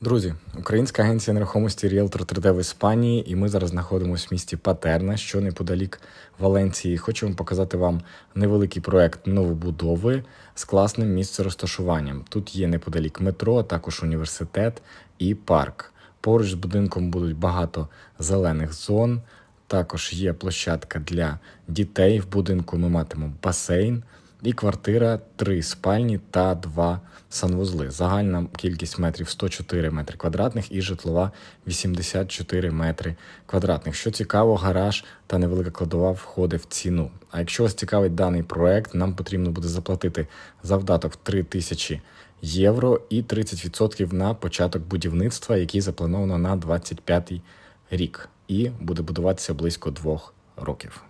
Друзі, українська агенція нерухомості Realtor 3D в Іспанії, і ми зараз знаходимося в місті Патерна, що неподалік Валенції. Вам показати вам невеликий проект новобудови з класним місцерозташуванням. Тут є неподалік метро, а також університет і парк. Поруч з будинком будуть багато зелених зон. Також є площадка для дітей. В будинку ми матимемо басейн і квартира, три спальні та два санвузли. Загальна кількість метрів 104 метри квадратних і житлова 84 метри квадратних. Що цікаво, гараж та невелика кладова входить в ціну. А якщо вас цікавить даний проект, нам потрібно буде заплатити завдаток 3 тисячі євро і 30% на початок будівництва, який заплановано на 25 рік, і буде будуватися близько двох років.